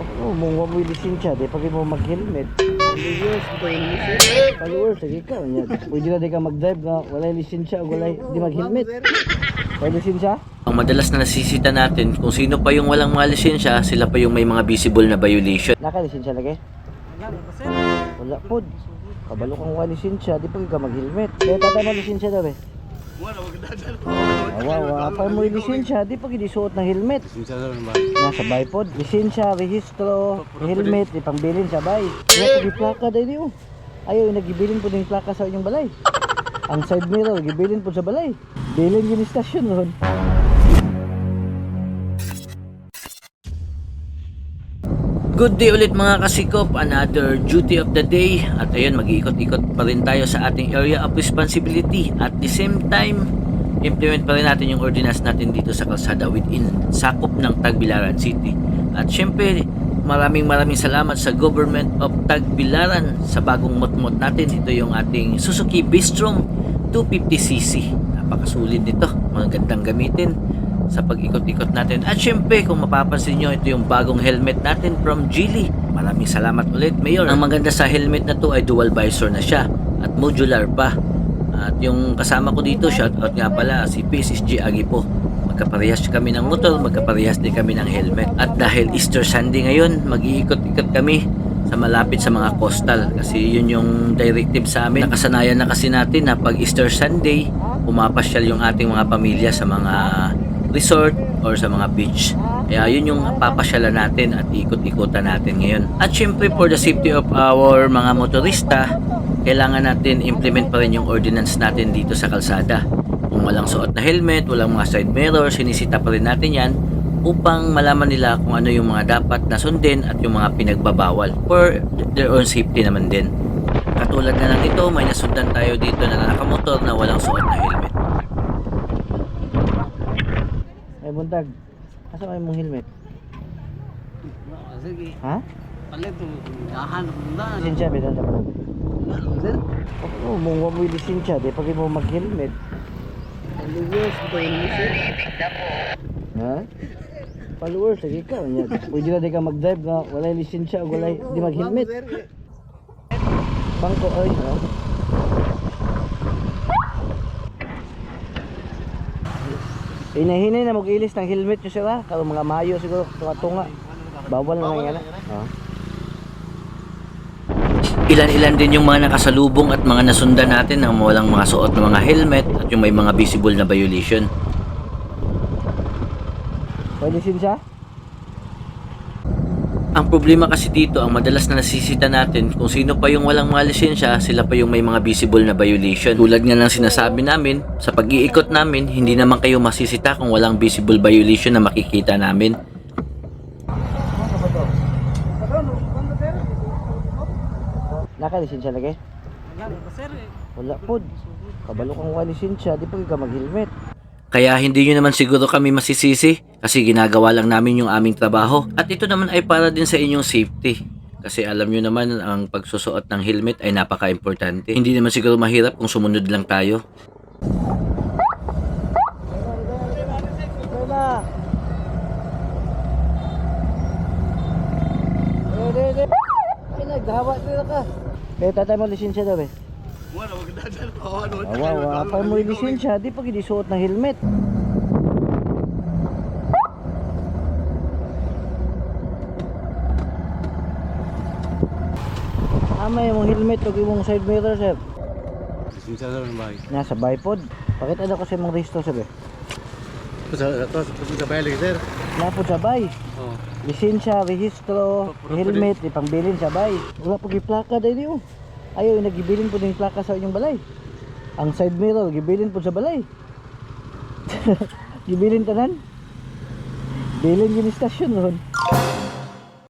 Oo, mong wa mo lisensya, di pag mo mag-helmet. Ito yung lisensya. Followers, sige ka. Pwede na di ka mag-drive nga wala lisensya o wala di mag-helmet. May lisensya? Ang madalas na nasisita natin, kung sino pa yung walang mga lisensya, sila pa yung may mga visible na violation. Naka lisensya lagi? Wala po. Kabalo kang wala lisensya, di pag ka mag-helmet. Kaya tata mo lisensya daw eh. Wala, wag dadal. Awa, awa. Pa mo yung lisensya, di pag suot ng helmet. Lisensya na naman. Nasa baypod. Lisensya, rehistro, helmet, ipangbilin sa bay. Kaya pag plaka dahil di oh. Ayaw, nagibilin po din plaka sa inyong balay. Ang side mirror, gibilin po sa balay. Bilin yun yung stasyon ron. Good day ulit mga kasikop, another duty of the day. At ayun mag-iikot-ikot pa rin tayo sa ating area of responsibility. At the same time implement pa rin natin yung ordinance natin dito sa kalsada within sakop ng Tagbilaran City. At syempre maraming maraming salamat sa government of Tagbilaran sa bagong motmot natin. Ito yung ating Suzuki Bistrom 250cc napakasulit nito. Mga gandang gamitin sa pag-ikot-ikot natin. At syempre, kung mapapansin nyo, ito yung bagong helmet natin from Geely. Maraming salamat ulit, Mayor. Ang maganda sa helmet na to ay dual visor na siya at modular pa. At yung kasama ko dito, shoutout nga pala, si PSSG Agipo. Magkaparehas kami ng motor, magkaparehas din kami ng helmet. At dahil Easter Sunday ngayon, mag-iikot-ikot kami sa malapit sa mga coastal kasi yun yung directive sa amin. Nakasanayan na kasi natin na pag Easter Sunday, pumapasyal yung ating mga pamilya sa mga resort or sa mga beach. Kaya yun yung papasyalan natin at ikot-ikutan natin ngayon. At syempre for the safety of our mga motorista, kailangan natin implement pa rin yung ordinance natin dito sa kalsada. Kung walang suot na helmet, walang mga side mirror, sinisita pa rin natin yan upang malaman nila kung ano yung mga dapat na sundin at yung mga pinagbabawal for their own safety naman din. Katulad na lang ito, may nasundan tayo dito na nakamotor na walang suot na helmet. Ay, buntag. Asa may mong helmet? Sige. Ha? Palit to. Dahan na. Lisensya, bidan sa pala. Sir, Oo, mong wa mo yung lisensya, di pag mo mag-helmet. years, ito yung lisensya. Ha? Followers, sige ka. Pwede na di ka mag-drive nga wala lisensya o wala di mag-helmet. Bangko, ay, ha? Hinahinay na mag-ilis ng helmet nyo sila. Kalo mga mayo siguro, tunga-tunga. Bawal na nga yan. Ha? Ilan-ilan din yung mga nakasalubong at mga nasundan natin na walang mga suot na mga helmet at yung may mga visible na violation. May lisensya? Ang problema kasi dito, ang madalas na nasisita natin, kung sino pa yung walang mga lisensya, sila pa yung may mga visible na violation. Tulad nga ng sinasabi namin, sa pag-iikot namin, hindi naman kayo masisita kung walang visible violation na makikita namin. Naka-lisensya lagi? Wala po. Kabalo kang wala lisensya, di pag ka mag-helmet. Kaya hindi nyo naman siguro kami masisisi kasi ginagawa lang namin yung aming trabaho. At ito naman ay para din sa inyong safety. Kasi alam nyo naman ang pagsusuot ng helmet ay napaka-importante. Hindi naman siguro mahirap kung sumunod lang tayo. Wala. Ede, ede. Ay, naghawa dito ka. Kaya tatay mo lisensya daw eh. Wala, wag dadal. Awan, wag Awa, awa. Pa mo yung lisensya, di pag hindi suot ng helmet. Ama yung helmet o yung side mirror sir. Lisensya na naman. Nasa bipod. Pakita na ko sa mong resto sabi. Sa ito, sa bayan sir. Napod sabay. Oh. Lisensya, rehistro, helmet, ipangbilin sabay. Wala po plaka dahil yun. Ayaw, nagibilin po din plaka sa inyong balay. Ang side mirror, gibilin po sa balay. gibilin tanan. Bilin yun yung stasyon ron.